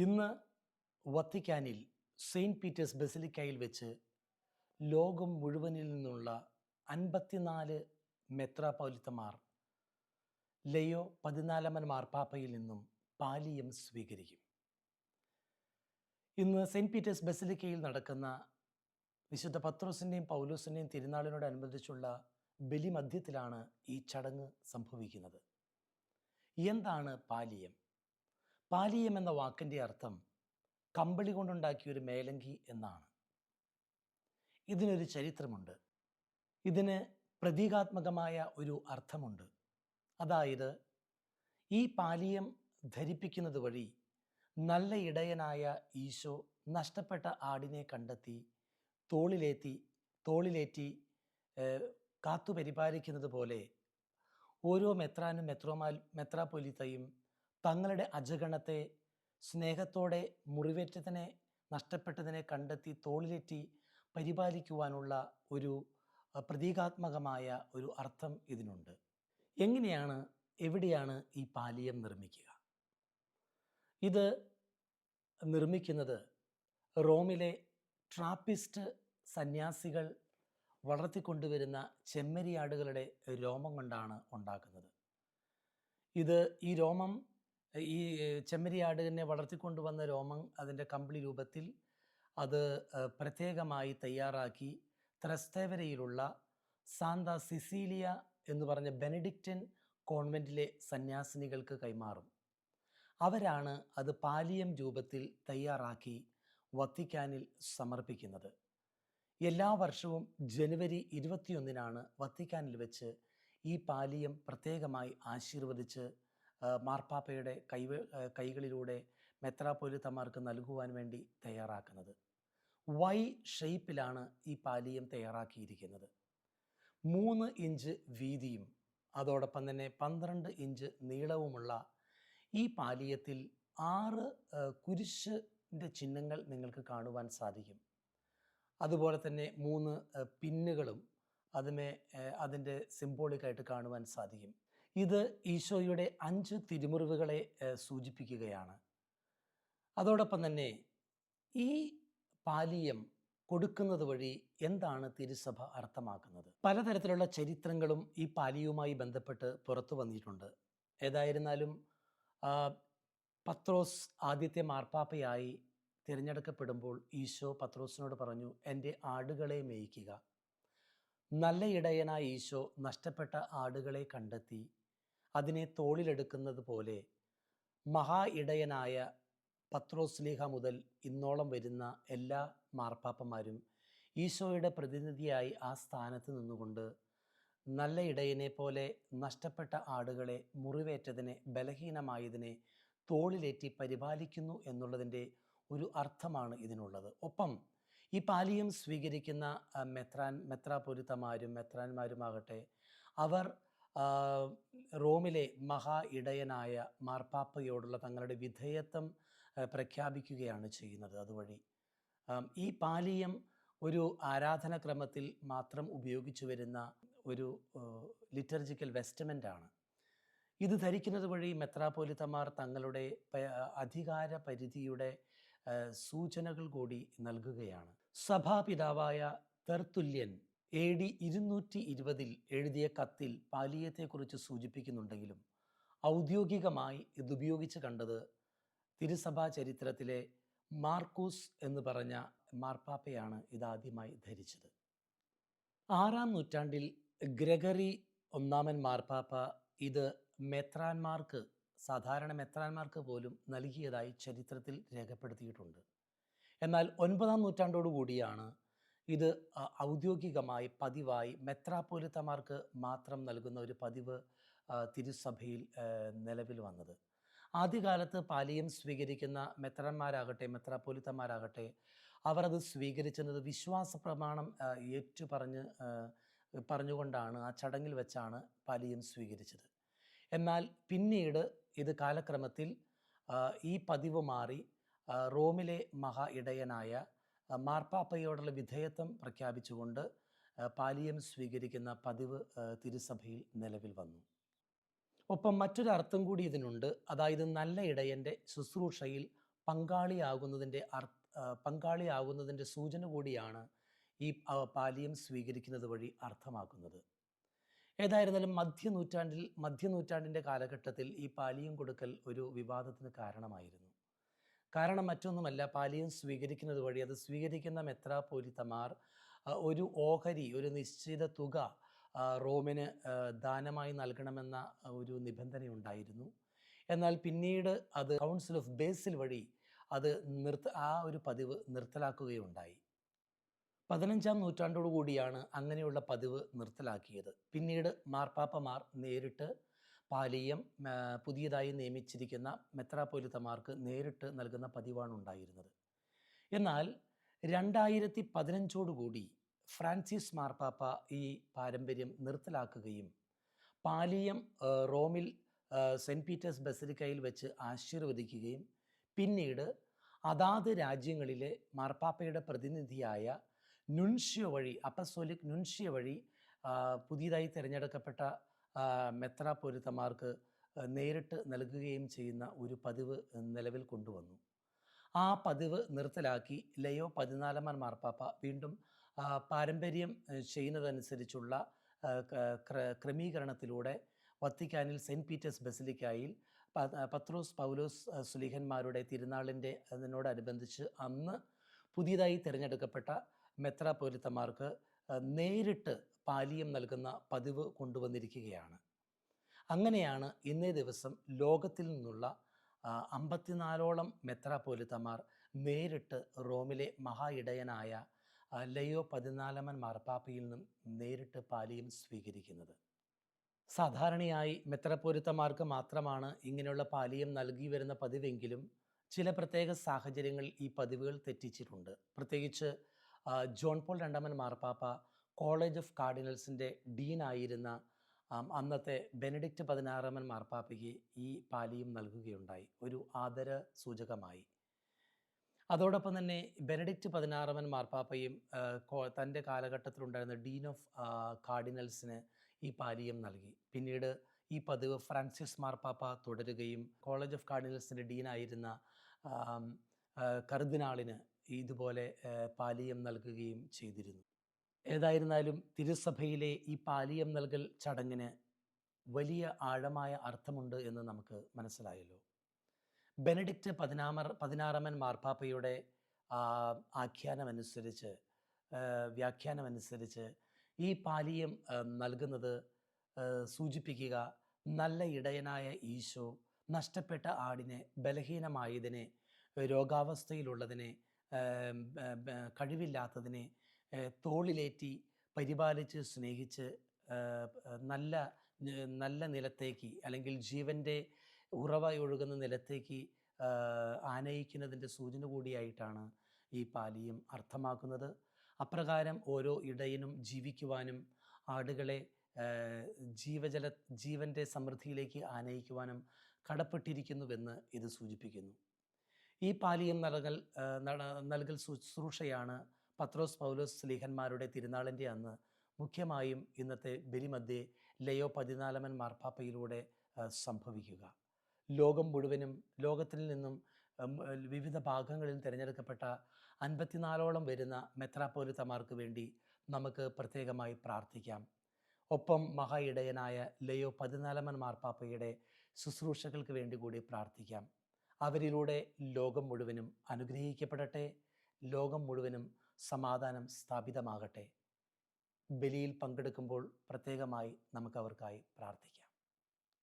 ഇന്ന് വത്തിക്കാനിൽ Saint Peter's ബസിലിക്കയിൽ വെച്ച് ലോകം മുഴുവനിൽ നിന്നുള്ള അൻപത്തിനാല് മെത്രാപൗലിത്തമാർ ലയോ പതിനാലാമൻ മാർപ്പാപ്പയിൽ നിന്നും പാലിയം സ്വീകരിക്കും. ഇന്ന് സെയിന്റ് പീറ്റേഴ്സ് ബസിലിക്കയിൽ നടക്കുന്ന വിശുദ്ധ പത്രോസിന്റെയും പൗലോസിന്റെയും തിരുനാളിനോടനുബന്ധിച്ചുള്ള ബലിമധ്യത്തിലാണ് ഈ ചടങ്ങ് സംഭവിക്കുന്നത്. എന്താണ് പാലിയം? പാലിയം എന്ന വാക്കിന്റെ അർത്ഥം കമ്പിളി കൊണ്ടുണ്ടാക്കിയ ഒരു മേലങ്കി എന്നാണ്. ഇതിനൊരു ചരിത്രമുണ്ട്. ഇതിന് പ്രതീകാത്മകമായ ഒരു അർത്ഥമുണ്ട്. അതായത് ഈ പാലിയം ധരിപ്പിക്കുന്നത് വഴി നല്ല ഇടയനായ ഈശോ നഷ്ടപ്പെട്ട ആടിനെ കണ്ടെത്തി തോളിലേറ്റി തോളിലേറ്റി ഏഹ്, കാത്തു പരിപാലിക്കുന്നത് പോലെ ഓരോ മെത്രാനും മെത്രോമാൽ മെത്രാപ്പൊലിത്തയും തങ്ങളുടെ അജഗണത്തെ സ്നേഹത്തോടെ മുറിവേറ്റതിനെ നഷ്ടപ്പെട്ടതിനെ കണ്ടെത്തി തോളിലേറ്റി പരിപാലിക്കുവാനുള്ള ഒരു പ്രതീകാത്മകമായ ഒരു അർത്ഥം ഇതിനുണ്ട്. എങ്ങനെയാണ് എവിടെയാണ് ഈ പാലിയം നിർമ്മിക്കുക? ഇത് നിർമ്മിക്കുന്നത് റോമിലെ ട്രാപ്പിസ്റ്റ് സന്യാസികൾ വളർത്തിക്കൊണ്ടുവരുന്ന ചെമ്മരിയാടുകളുടെ രോമം കൊണ്ടാണ് ഉണ്ടാക്കുന്നത്. ഇത് ഈ രോമം ഈ ചെമ്മരിയാടിനെ വളർത്തിക്കൊണ്ടുവന്ന രോമം അതിന്റെ കമ്പിളി രൂപത്തിൽ അത് പ്രത്യേകമായി തയ്യാറാക്കി ത്രസ്തേവരയിലുള്ള സാന്ത സിസീലിയ എന്ന് പറഞ്ഞ ബെനഡിക്റ്റൻ കോൺവെന്റിലെ സന്യാസിനികൾക്ക് കൈമാറും. അവരാണ് അത് പാലിയം രൂപത്തിൽ തയ്യാറാക്കി വത്തിക്കാനിൽ സമർപ്പിക്കുന്നത്. എല്ലാ വർഷവും ജനുവരി ഇരുപത്തിയൊന്നിനാണ് വത്തിക്കാനിൽ വെച്ച് ഈ പാലിയം പ്രത്യേകമായി ആശീർവദിച്ച് മാർപ്പാപ്പയുടെ കൈ കൈകളിലൂടെ മെത്രാപ്പൊലിത്തമാർക്ക് നൽകുവാൻ വേണ്ടി തയ്യാറാക്കുന്നത്. വൈ ഷേപ്പിലാണ് ഈ പാലിയം തയ്യാറാക്കിയിരിക്കുന്നത്. മൂന്ന് ഇഞ്ച് വീതിയും അതോടൊപ്പം തന്നെ പന്ത്രണ്ട് ഇഞ്ച് നീളവുമുള്ള ഈ പാലിയത്തിൽ ആറ് കുരിശിന്റെ ചിഹ്നങ്ങൾ നിങ്ങൾക്ക് കാണുവാൻ സാധിക്കും. അതുപോലെ തന്നെ മൂന്ന് പിന്നുകളും അതുമേ അതിന്റെ സിംബോളിക്കായിട്ട് കാണുവാൻ സാധിക്കും. ഇത് ഈശോയുടെ അഞ്ച് തിരുമുറിവുകളെ സൂചിപ്പിക്കുകയാണ്. അതോടൊപ്പം തന്നെ ഈ പാലിയം കൊടുക്കുന്നത് വഴി എന്താണ് തിരുസഭ അർത്ഥമാക്കുന്നത്? പലതരത്തിലുള്ള ചരിത്രങ്ങളും ഈ പാലിയുമായി ബന്ധപ്പെട്ട് പുറത്തു വന്നിട്ടുണ്ട്. ഏതായിരുന്നാലും പത്രോസ് ആദ്യത്തെ മാർപ്പാപ്പയായി തിരഞ്ഞെടുക്കപ്പെടുമ്പോൾ ഈശോ പത്രോസിനോട് പറഞ്ഞു എന്റെ ആടുകളെ മേയ്ക്കുക. നല്ല ഇടയനായ ഈശോ നഷ്ടപ്പെട്ട ആടുകളെ കണ്ടെത്തി. അതിനെ തോളിലെടുക്കുന്നത് പോലെ മഹാ ഇടയനായ പത്രോസ്ലീഹ മുതൽ ഇന്നോളം വരുന്ന എല്ലാ മാർപ്പാപ്പന്മാരും ഈശോയുടെ പ്രതിനിധിയായി ആ സ്ഥാനത്ത് നിന്നുകൊണ്ട് നല്ല ഇടയനെ പോലെ നഷ്ടപ്പെട്ട ആടുകളെ മുറിവേറ്റതിനെ ബലഹീനമായതിനെ തോളിലേറ്റി പരിപാലിക്കുന്നു എന്നുള്ളതിന്റെ ഒരു അർത്ഥമാണ് ഇതിനുള്ളത്. ഒപ്പം ഈ പാലിയം സ്വീകരിക്കുന്ന മെത്രാൻ മെത്രാപൊരുത്തമാരും മെത്രാന്മാരുമാകട്ടെ അവർ റോമിലെ മഹാ ഇടയനായ മാർപ്പാപ്പയോടുള്ള തങ്ങളുടെ വിധേയത്വം പ്രഖ്യാപിക്കുകയാണ് ചെയ്യുന്നത് അതുവഴി. ഈ പാലിയം ഒരു ആരാധനാക്രമത്തിൽ മാത്രം ഉപയോഗിച്ചു വരുന്ന ഒരു ലിറ്റർജിക്കൽ ആണ്. ഇത് ധരിക്കുന്നത് വഴി മെത്രാപോലിത്തമാർ തങ്ങളുടെ അധികാര പരിധിയുടെ സൂചനകൾ കൂടി നൽകുകയാണ്. സഭാപിതാവായ തെർത്തുല്യൻ എ ഡി ഇരുന്നൂറ്റി ഇരുപതിൽ എഴുതിയ കത്തിൽ പാലിയത്തെക്കുറിച്ച് സൂചിപ്പിക്കുന്നുണ്ടെങ്കിലും ഔദ്യോഗികമായി ഇതുപയോഗിച്ച് കണ്ടത് തിരുസഭാ ചരിത്രത്തിലെ മാർക്കൂസ് എന്ന് പറഞ്ഞ മാർപ്പാപ്പയാണ് ഇതാദ്യമായി ധരിച്ചത്. ആറാം നൂറ്റാണ്ടിൽ ഗ്രഗറി ഒന്നാമൻ മാർപ്പാപ്പ ഇത് മെത്രാന്മാർക്ക് സാധാരണ മെത്രാന്മാർക്ക് പോലും നൽകിയതായി ചരിത്രത്തിൽ രേഖപ്പെടുത്തിയിട്ടുണ്ട്. എന്നാൽ ഒൻപതാം നൂറ്റാണ്ടോടു കൂടിയാണ് ഇത് ഔദ്യോഗികമായി പതിവായി മെത്രാപ്പോലിത്തമാർക്ക് മാത്രം നൽകുന്ന ഒരു പതിവ് തിരുസഭയിൽ നിലവിൽ വന്നത്. ആദ്യകാലത്ത് പാലിയം സ്വീകരിക്കുന്ന മെത്രന്മാരാകട്ടെ മെത്രാപ്പോലിത്തമാരാകട്ടെ അവർ അത് സ്വീകരിച്ചിരുന്നത് വിശ്വാസ പ്രമാണം ഏറ്റു ഏറ്റുപറഞ്ഞ് ആ, പറഞ്ഞുകൊണ്ടാണ് ആ ചടങ്ങിൽ വെച്ചാണ് പാലിയം സ്വീകരിച്ചത്. എന്നാൽ പിന്നീട് ഇത് കാലക്രമത്തിൽ ഈ പതിവ് മാറി റോമിലെ മഹാ ഇടയനായ മാർപ്പാപ്പയോടുള്ള വിധേയത്വം പ്രഖ്യാപിച്ചുകൊണ്ട് പാലിയം സ്വീകരിക്കുന്ന പതിവ് തിരുസഭയിൽ നിലവിൽ വന്നു. ഒപ്പം മറ്റൊരർത്ഥം കൂടി ഇതിനുണ്ട്. അതായത് നല്ല ഇടയന്റെ ശുശ്രൂഷയിൽ പങ്കാളിയാകുന്നതിന്റെ അർ പങ്കാളിയാകുന്നതിന്റെ സൂചന കൂടിയാണ് ഈ പാലിയം സ്വീകരിക്കുന്നത് വഴി അർത്ഥമാക്കുന്നത്. ഏതായിരുന്നാലും മധ്യനൂറ്റാണ്ടിൽ മധ്യനൂറ്റാണ്ടിന്റെ കാലഘട്ടത്തിൽ ഈ പാലിയം കൊടുക്കൽ ഒരു വിവാദത്തിന് കാരണമായിരുന്നു. കാരണം മറ്റൊന്നുമല്ല പാലിയം സ്വീകരിക്കുന്നത് വഴി അത് സ്വീകരിക്കുന്ന മെത്രാപോലിത്തമാർ ഒരു ഓഹരി ഒരു നിശ്ചിത തുക റോമിന് ദാനമായി നൽകണമെന്ന ഒരു നിബന്ധനയുണ്ടായിരുന്നു. എന്നാൽ പിന്നീട് അത് കൗൺസിൽ ഓഫ് ബേസിൽ വഴി അത് നിർത്ത ആ ഒരു പതിവ് നിർത്തലാക്കുകയുണ്ടായി. പതിനഞ്ചാം നൂറ്റാണ്ടോടു കൂടിയാണ് അങ്ങനെയുള്ള പതിവ് നിർത്തലാക്കിയത്. പിന്നീട് മാർപ്പാപ്പമാർ നേരിട്ട് പാലിയം പുതിയതായി നിയമിച്ചിരിക്കുന്ന മെത്രാപ്പൊലിത്തമാർക്ക് നേരിട്ട് നൽകുന്ന പതിവാണ് ഉണ്ടായിരുന്നത്. എന്നാൽ രണ്ടായിരത്തി പതിനഞ്ചോടുകൂടി ഫ്രാൻസിസ് മാർപ്പാപ്പ ഈ പാരമ്പര്യം നിർത്തലാക്കുകയും പാലിയം റോമിൽ സെന്റ് പീറ്റേഴ്സ് ബസലിക്കയിൽ വെച്ച് ആശീർവദിക്കുകയും പിന്നീട് അതാത് രാജ്യങ്ങളിലെ മാർപ്പാപ്പയുടെ പ്രതിനിധിയായ നുൻഷ്യ വഴി അപ്പസോലിക് നുൻഷ്യ വഴി പുതിയതായി തിരഞ്ഞെടുക്കപ്പെട്ട മെത്രാപ്പൊരുത്തമാർക്ക് പൊരുത്തമാർക്ക് നേരിട്ട് നൽകുകയും ചെയ്യുന്ന ഒരു പതിവ് നിലവിൽ കൊണ്ടുവന്നു. ആ പതിവ് നിർത്തലാക്കി ലയോ പതിനാലാമൻ മാർപ്പാപ്പ വീണ്ടും പാരമ്പര്യം ചെയ്യുന്നതനുസരിച്ചുള്ള ക്രമീകരണത്തിലൂടെ വത്തിക്കാനിൽ സെന്റ് പീറ്റേഴ്സ് ബസിലിക്കായിൽ പത്രോസ് പൗലോസ് സുലിഹന്മാരുടെ തിരുനാളിന്റെ അതിനോടനുബന്ധിച്ച് അന്ന് പുതിയതായി തിരഞ്ഞെടുക്കപ്പെട്ട മെത്ര ആ, നേരിട്ട് പാലിയം നൽകുന്ന പതിവ് കൊണ്ടുവന്നിരിക്കുകയാണ്. അങ്ങനെയാണ് ഇന്നേ ദിവസം ലോകത്തിൽ നിന്നുള്ള അമ്പത്തിനാലോളം മെത്രാപോലിത്തമാർ നേരിട്ട് റോമിലെ മഹായിടയനായ ലയോ പതിനാലാമൻ മാർപ്പാപ്പയിൽ നിന്നും നേരിട്ട് പാലിയം സ്വീകരിക്കുന്നത്. സാധാരണയായി മെത്രപ്പൊരുത്തമാർക്ക് മാത്രമാണ് ഇങ്ങനെയുള്ള പാലിയം നൽകി വരുന്ന പതിവെങ്കിലും ചില പ്രത്യേക സാഹചര്യങ്ങളിൽ ഈ പതിവുകൾ തെറ്റിച്ചിട്ടുണ്ട്. പ്രത്യേകിച്ച് ജോൺ പോൾ രണ്ടാമൻ മാർപ്പാപ്പ കോളേജ് ഓഫ് കാർഡിനൽസിന്റെ ഡീനായിരുന്ന അന്നത്തെ ബെനഡിക്റ്റ് പതിനാറാമൻ മാർപ്പാപ്പയ്ക്ക് ഈ പാലിയും നൽകുകയുണ്ടായി. ഒരു ആദര സൂചകമായി. അതോടൊപ്പം തന്നെ ബെനഡിക്റ്റ് പതിനാറാമൻ മാർപ്പാപ്പയും തന്റെ കാലഘട്ടത്തിലുണ്ടായിരുന്ന ഡീൻ ഓഫ് കാർഡിനൽസിന് ഈ പാലിയം നൽകി. പിന്നീട് ഈ പതിവ് ഫ്രാൻസിസ് മാർപ്പാപ്പ തുടരുകയും കോളേജ് ഓഫ് കാർഡിനൽസിന്റെ ഡീനായിരുന്ന കർദിനാളിന് ഇതുപോലെ പാലിയം നൽകുകയും ചെയ്തിരുന്നു. ഏതായിരുന്നാലും തിരുസഭയിലെ ഈ പാലിയം നൽകൽ ചടങ്ങിന് വലിയ ആഴമായ അർത്ഥമുണ്ട് എന്ന് നമുക്ക് മനസ്സിലായല്ലോ. ബെനഡിക്റ്റ് പതിനാമർ പതിനാറാമൻ മാർപ്പാപ്പയുടെ ആഖ്യാനമനുസരിച്ച് വ്യാഖ്യാനമനുസരിച്ച് ഈ പാലിയം നൽകുന്നത് സൂചിപ്പിക്കുക നല്ല ഇടയനായ ഈശോ നഷ്ടപ്പെട്ട ആടിനെ ബലഹീനമായതിനെ രോഗാവസ്ഥയിലുള്ളതിനെ കഴിവില്ലാത്തതിനെ തോളിലേറ്റി പരിപാലിച്ച് സ്നേഹിച്ച് നല്ല നല്ല നിലത്തേക്ക് അല്ലെങ്കിൽ ജീവന്റെ ഉറവയൊഴുകുന്ന നിലത്തേക്ക് ആനയിക്കുന്നതിന്റെ സൂചന കൂടിയായിട്ടാണ് ഈ പാലിയും അർത്ഥമാക്കുന്നത്. അപ്രകാരം ഓരോ ഇടയനും ജീവിക്കുവാനും ആടുകളെ ജീവജല ജീവന്റെ സമൃദ്ധിയിലേക്ക് ആനയിക്കുവാനും കടപ്പെട്ടിരിക്കുന്നുവെന്ന് ഇത് സൂചിപ്പിക്കുന്നു. ഈ പാലിയം നൽകൽ നൽകൽ ശുശ്രൂഷയാണ് പത്രോസ് പൗലോസ് സ്ലീഹന്മാരുടെ തിരുനാളിന്റെ അന്ന് മുഖ്യമായും ഇന്നത്തെ ബലിമധ്യേ ലയോ പതിനാലമൻ മാർപ്പാപ്പയിലൂടെ സംഭവിക്കുക. ലോകം മുഴുവനും ലോകത്തിൽ നിന്നും വിവിധ ഭാഗങ്ങളിൽ തിരഞ്ഞെടുക്കപ്പെട്ട അൻപത്തിനാലോളം വരുന്ന മെത്രാപ്പോലിത്തമാർക്ക് വേണ്ടി നമുക്ക് പ്രത്യേകമായി പ്രാർത്ഥിക്കാം. ഒപ്പം മഹാ ഇടയനായ ലയോ പതിനാലമൻ മാർപ്പാപ്പയുടെ ശുശ്രൂഷകൾക്ക് വേണ്ടി കൂടി പ്രാർത്ഥിക്കാം. അവരിലൂടെ ലോകം മുഴുവനും അനുഗ്രഹിക്കപ്പെടട്ടെ. ലോകം മുഴുവനും സമാധാനം സ്ഥാപിതമാകട്ടെ. ബലിയിൽ പങ്കെടുക്കുമ്പോൾ പ്രത്യേകമായി നമുക്കവർക്കായി പ്രാർത്ഥിക്കാം.